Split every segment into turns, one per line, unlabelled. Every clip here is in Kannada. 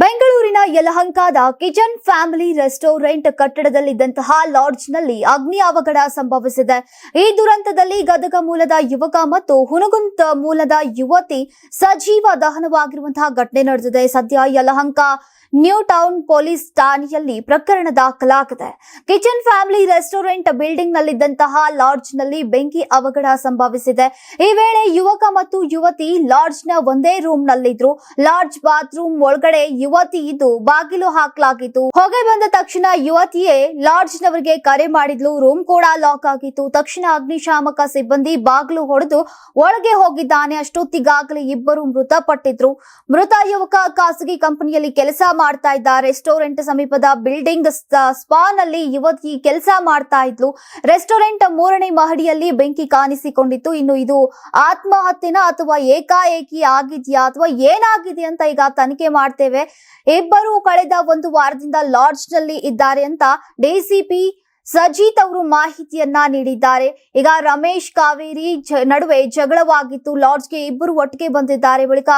ಬೆಂಗಳೂರಿನ ಯಲಹಂಕದ ಕಿಚನ್ ಫ್ಯಾಮಿಲಿ ರೆಸ್ಟೋರೆಂಟ್ ಕಟ್ಟಡದಲ್ಲಿದ್ದಂತಹ ಲಾಡ್ಜ್ನಲ್ಲಿ ಅಗ್ನಿ ಅವಘಡ ಸಂಭವಿಸಿದೆ. ಈ ದುರಂತದಲ್ಲಿ ಗದಗ ಮೂಲದ ಯುವಕ ಮತ್ತು ಹುನಗುಂತ ಮೂಲದ ಯುವತಿ ಸಜೀವ ದಹನವಾಗಿರುವಂತಹ ಘಟನೆ ನಡೆದಿದೆ. ಸದ್ಯ ಯಲಹಂಕ ನ್ಯೂ ಟೌನ್ ಪೊಲೀಸ್ ಠಾಣೆಯಲ್ಲಿ ಪ್ರಕರಣ ದಾಖಲಾಗಿದೆ. ಕಿಚನ್ ಫ್ಯಾಮಿಲಿ ರೆಸ್ಟೋರೆಂಟ್ ಬಿಲ್ಡಿಂಗ್ ನಲ್ಲಿದ್ದಂತಹ ಲಾಡ್ಜ್ನಲ್ಲಿ ಬೆಂಕಿ ಅವಘಡ ಸಂಭವಿಸಿದೆ. ಈ ವೇಳೆ ಯುವಕ ಮತ್ತು ಯುವತಿ ಲಾಡ್ಜ್ನ ಒಂದೇ ರೂಮ್ ನಲ್ಲಿದ್ರು ಲಾಡ್ಜ್ ಬಾತ್ರೂಮ್ ಒಳಗಡೆ ಯುವತಿ ಇದ್ದು ಬಾಗಿಲು ಹಾಕಲಾಗಿತ್ತು. ಹೊಗೆ ಬಂದ ತಕ್ಷಣ ಯುವತಿಯೇ ಲಾಡ್ಜ್ ನವರಿಗೆ ಕರೆ ಮಾಡಿದ್ಲು. ರೂಮ್ ಕೂಡ ಲಾಕ್ ಆಗಿತ್ತು. ತಕ್ಷಣ ಅಗ್ನಿಶಾಮಕ ಸಿಬ್ಬಂದಿ ಬಾಗಿಲು ಹೊಡೆದು ಒಳಗೆ ಹೋಗಿದ್ದಾನೆ. ಅಷ್ಟೊತ್ತಿಗಾಗಲೇ ಇಬ್ಬರು ಮೃತಪಟ್ಟಿದ್ರು. ಮೃತ ಯುವಕ ಖಾಸಗಿ ಕಂಪನಿಯಲ್ಲಿ ಕೆಲಸ ಮಾಡ್ತಾ ಇದ್ದ ರೆಸ್ಟೋರೆಂಟ್ ಸಮೀಪದ ಬಿಲ್ಡಿಂಗ್ ಸ್ಪಾನಲ್ಲಿ ಯುವತಿ ಕೆಲಸ ಮಾಡ್ತಾ ಇದ್ಲು. ರೆಸ್ಟೋರೆಂಟ್ ಮೂರನೇ ಮಹಡಿಯಲ್ಲಿ ಬೆಂಕಿ ಕಾಣಿಸಿಕೊಂಡಿತ್ತು. ಇನ್ನು ಇದು ಆತ್ಮಹತ್ಯೆನ ಅಥವಾ ಏಕಾಏಕಿ ಆಗಿದೆಯಾ ಅಥವಾ ಏನಾಗಿದೆ ಅಂತ ಈಗ ತನಿಖೆ ಮಾಡ್ತೇವೆ. ಇಬ್ಬರು ಕಳೆದ ಒಂದು ವಾರದಿಂದ ಲಾಡ್ಜ್ನಲ್ಲಿ ಇದ್ದಾರೆ ಅಂತ ಡಿಸಿಪಿ ಸಜೀತ್ ಅವರು ಮಾಹಿತಿಯನ್ನ ನೀಡಿದ್ದಾರೆ. ಈಗ ರಮೇಶ್ ಕಾವೇರಿ ನಡುವೆ ಜಗಳವಾಗಿತ್ತು ಲಾಡ್ಜ್ಗೆ ಇಬ್ಬರು ಒಟ್ಟಿಗೆ ಬಂದಿದ್ದಾರೆ. ಬಳಿಕ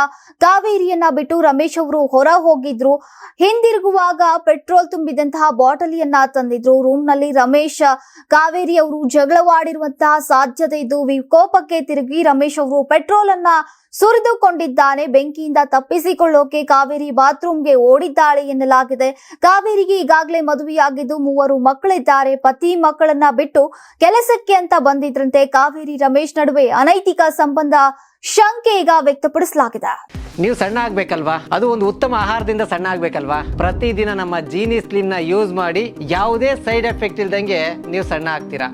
ಕಾವೇರಿಯನ್ನ ಬಿಟ್ಟು ರಮೇಶ್ ಅವರು ಹೊರ ಹೋಗಿದ್ರು. ಹಿಂದಿರುಗುವಾಗ ಪೆಟ್ರೋಲ್ ತುಂಬಿದಂತಹ ಬಾಟಲಿಯನ್ನ ತಂದಿದ್ರು. ರೂಮ್ನಲ್ಲಿ ರಮೇಶ್, ಕಾವೇರಿ ಅವರು ಜಗಳವಾಡಿರುವಂತಹ ಸಾಧ್ಯತೆ ಇದ್ದು ವಿಕೋಪಕ್ಕೆ ತಿರುಗಿ ರಮೇಶ್ ಅವರು ಪೆಟ್ರೋಲ್ ಅನ್ನ ಸುರಿದುಕೊಂಡಿದ್ದಾನೆ. ಬೆಂಕಿಯಿಂದ ತಪ್ಪಿಸಿಕೊಳ್ಳೋಕೆ ಕಾವೇರಿ ಬಾತ್ರೂಮ್ಗೆ ಓಡಿದ್ದಾಳೆ ಎನ್ನಲಾಗಿದೆ. ಕಾವೇರಿಗೆ ಈಗಾಗಲೇ ಮದುವೆಯಾಗಿದ್ದು ಮೂವರು ಮಕ್ಕಳಿದ್ದಾರೆ. ಪತಿ ಮಕ್ಕಳನ್ನ ಬಿಟ್ಟು ಕೆಲಸಕ್ಕೆ ಅಂತ ಬಂದಿದ್ರಂತೆ ಕಾವೇರಿ ರಮೇಶ್ ನಡುವೆ ಅನೈತಿಕ ಸಂಬಂಧ ಶಂಕೆ ಈಗ ವ್ಯಕ್ತಪಡಿಸಲಾಗಿದೆ.
ನೀವು ಸಣ್ಣ ಆಗ್ಬೇಕಲ್ವಾ? ಅದು ಒಂದು ಉತ್ತಮ ಆಹಾರದಿಂದ ಸಣ್ಣ ಆಗ್ಬೇಕಲ್ವಾ? ಪ್ರತಿದಿನ ನಮ್ಮ ಜೀನಿ ಸ್ಲಿಮ್ನ ಯೂಸ್ ಮಾಡಿ ಯಾವುದೇ ಸೈಡ್ ಎಫೆಕ್ಟ್ ಇಲ್ದಂಗೆ ನೀವು ಸಣ್ಣ ಆಗ್ತೀರಾ?